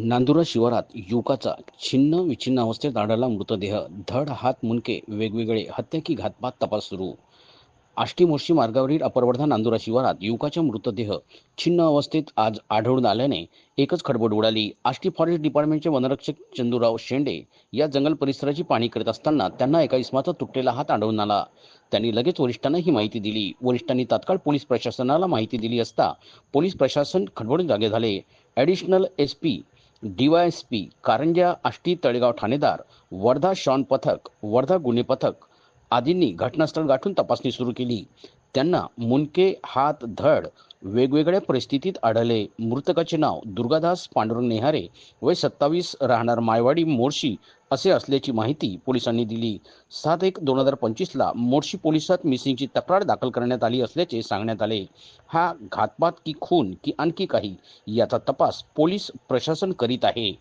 नांदुरा शिवारात युवकाचा छिन्न विछिन्न अवस्थेत आढळला मृतदेह. धड हात मुंडके वेगवेगळे हत्या की घातपात तपास सुरू. आष्टी मोर्शी मार्गावरील अपरवर्धा नांदुरा शिवारात युवकाचा मृतदेह छिन्न अवस्थेत आज आढळून आल्याने एकच खडबड उडाली. आष्टी फॉरेस्ट डिपार्टमेंटचे वनरक्षक चंदूराव शेंडे या जंगल परिसराची पाहणी करीत असताना त्यांना एका इसमाचा तुटलेला हात आढळून आला. त्यांनी लगेच वरिष्ठांना ही माहिती दिली. वरिष्ठांनी तात्काळ पोलीस प्रशासनाला माहिती दिली असता पोलीस प्रशासन खडबडून जागे झाले. Additional S P DYSP Karanja Ashti Talegaon ठाणेदार वर्धा शॉन पथक वर्धा गुन्हे पथक आदींनी घटनास्थळ गाठून तपासणी सुरू केली. त्यांना मुनके हात धड वेगवेगळ्या परिस्थितीत आढळले. मृतकाचे नाव दुर्गादास पांडुरंग नेहारे वय सत्तावीस राहणार मायवाडी मोर्शी असे असल्याची माहिती पोलिसांनी दिली. सात एक दोन हजार पंचवीसला मोर्शी पोलिसात मिसिंगची तक्रार दाखल करण्यात आली असल्याचे सांगण्यात आले. हा घातपात की खून की आणखी काही याचा तपास पोलीस प्रशासन करीत आहे.